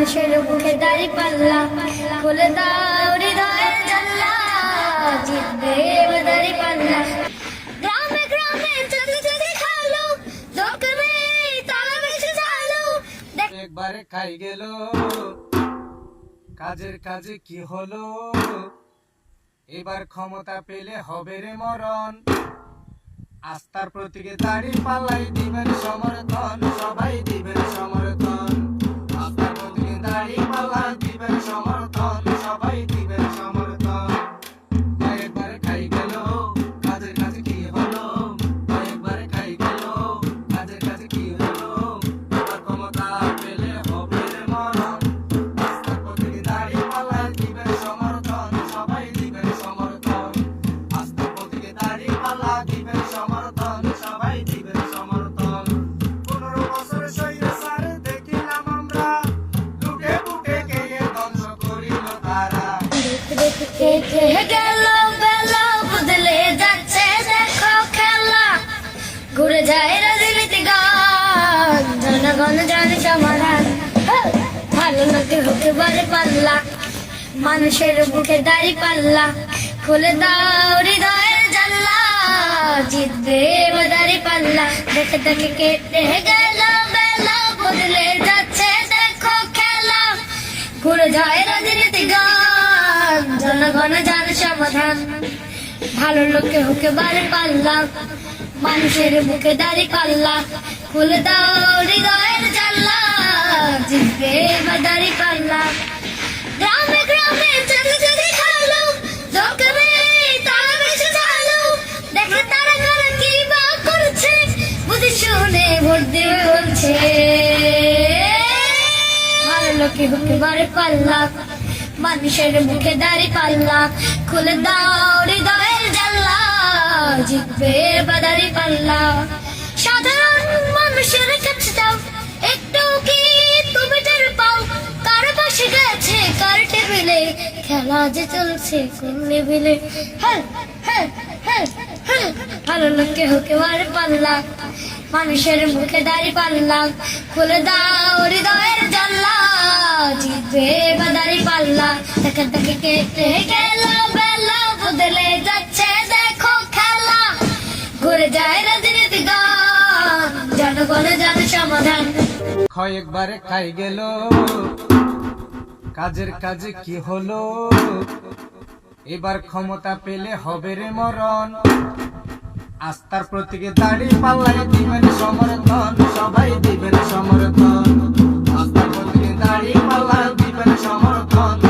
মানুষের মুখে দাড়ি পাল্লা, খুলে দাও হৃদয়ের একবারে খাই গেল। কাজের কাজে কি হলো? এবার ক্ষমতা পেলে হবে রে মরণ। আস্থার প্রতীকে দাড়ি পাল্লাই দিবেন সমর্থন, সবাই দিবেন সমর্থন। পাল্লা দিবেন ভালো লোকে পাল্লা। মানুষের বুকে দাড়ি পাল্লা। খুলে দাও হৃদয়ের জানলা। জিতবে দাড়ি পাল্লা। দেখে দেখে কেটে গেল, বেলা বদলে যাচ্ছে, দেখো খেলা। ঘুরে যায় রাজনীতি গান, জনগণ জানে সমাধান। ভালো লোকে হুকে বাড়ি পাল্লা। মানুষের বুকে দাড়ি পাল্লা। খুলে দাও হৃদয়ের জিতবে দাড়ি পাল্লা গ্রামে গ্রামে শুনে ভোট দেবে ভালো লোকে হুকে বাড়ি পাল্লা মানুষের মুখে দাড়ি পাল্লা খুলে দাও হৃদয়ের জানলা, জিতবে বাদারি পাল্লা। কার খেলা যে চলছে, কোন লেভেলে হ্যাঁ হ্যাঁ হ্যাঁ ভালো লোকে হুকে বাড়ি পাল্লা মানুষের মুখে দাড়ি পাল্লা খুলে দাও, হৃদয়ের জানলা জিতবে বাদারি পাল্লা দেখে দেখে কেটে গেল, বেলা বদলে যাচ্ছে, দেখো খেলা। ঘুরে যায় রাজনীতি গান জনগণে জানে সমাধান। ক্ষয় একবারে খাই গেল। কাজের কাজে কি হলো? এবার ক্ষমতা পেলে হবে রে মরণ। আস্থার প্রতীকে দাড়ি পাল্লাই দিবেন সমর্থন, সবাই দিবেন সমর্থন। আস্থার প্রতীকে দাড়ি পাল্লা দিবেন সমর্থন।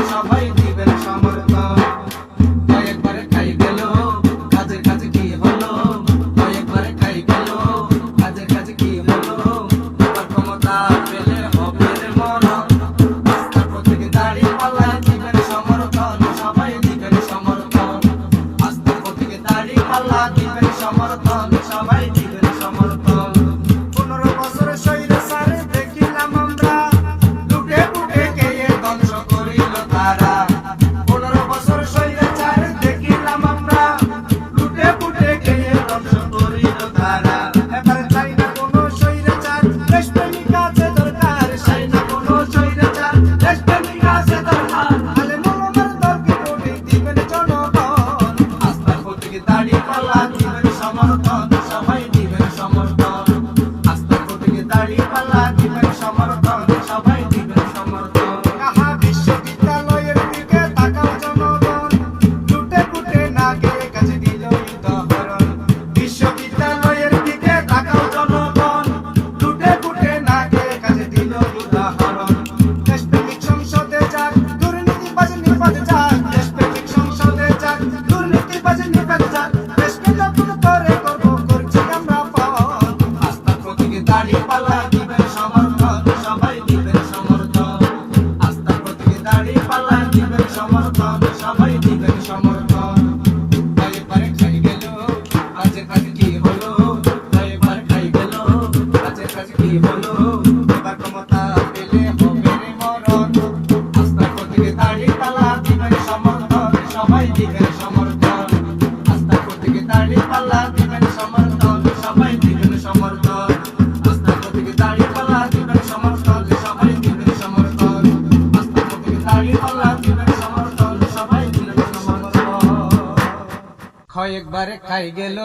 কয়েকবারে খাই গেল।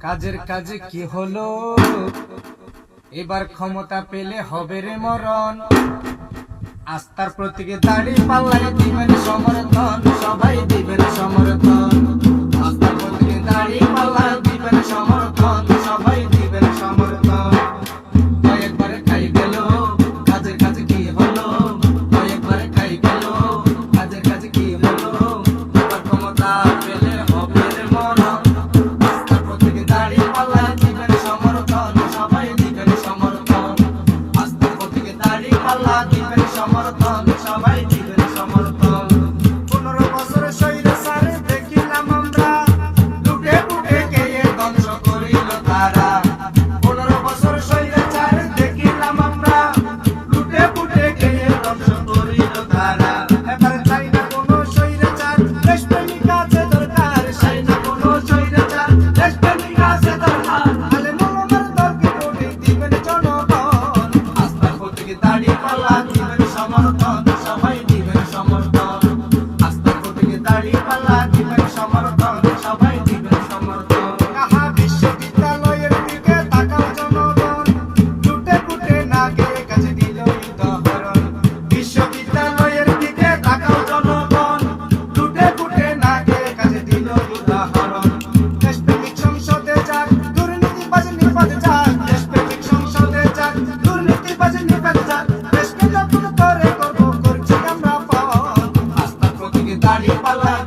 কাজের কাজে কি হলো? এবার ক্ষমতা পেলে হবে রে মরণ। আস্থার প্রতীকে দাঁড়িয়ে পাল্লাই দিবেন সমর্থন। সবাই দিবেন সমর্থন। দাড়ি পাল্লা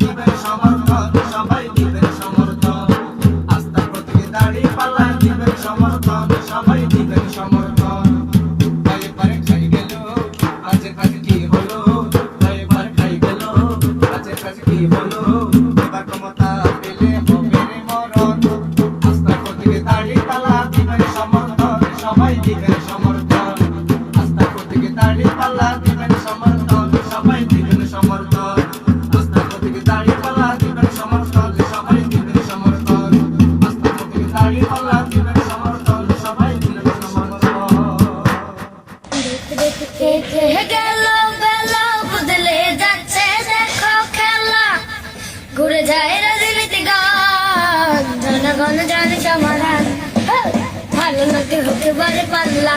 লোকে হতে পারে পাল্লা।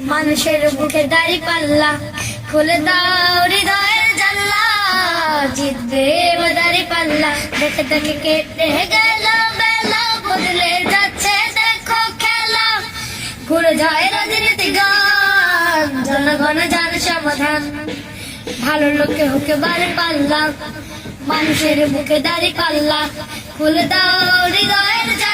মানুষের বুকে দাড়ি পাল্লা। খুলে দাও হৃদয়ের জানলা। জিতবে দাড়ি পাল্লা। দেখে দেখে কেটে গেল বেলা। বদলে যাচ্ছে দেখো খেলা। ঘুরে যায় রাজনীতি গান। জনগণ জানে সমাধান। ভালো লোকে হোকে বারে পাল্লা। মানুষের বুকে দাড়ি পাল্লা। খুলে দাও হৃদয়ের জানলা।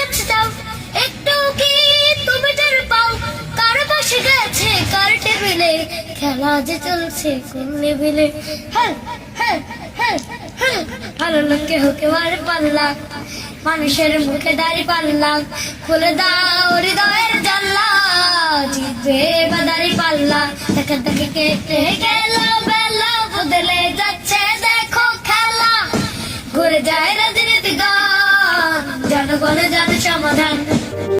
টেবিলে খেলা যে চলছে, কোন লেভেলে হ্যাঁ হ্যাঁ হ্যাঁ হ্যাঁ। ভালো লোকে হোকে বারে পাল্লা মানুষের মুখে দাঁড়ি পাল্লা খুলে দাও হৃদয়ের জানলা। জিতবে বাদারি পাল্লা দেখে দেখে কেটে গেল বেলা। বদলে যাচ্ছে, দেখো খেলা। ঘুরে যায় রাজনীতি গান। জনগণে জানে সমাধান।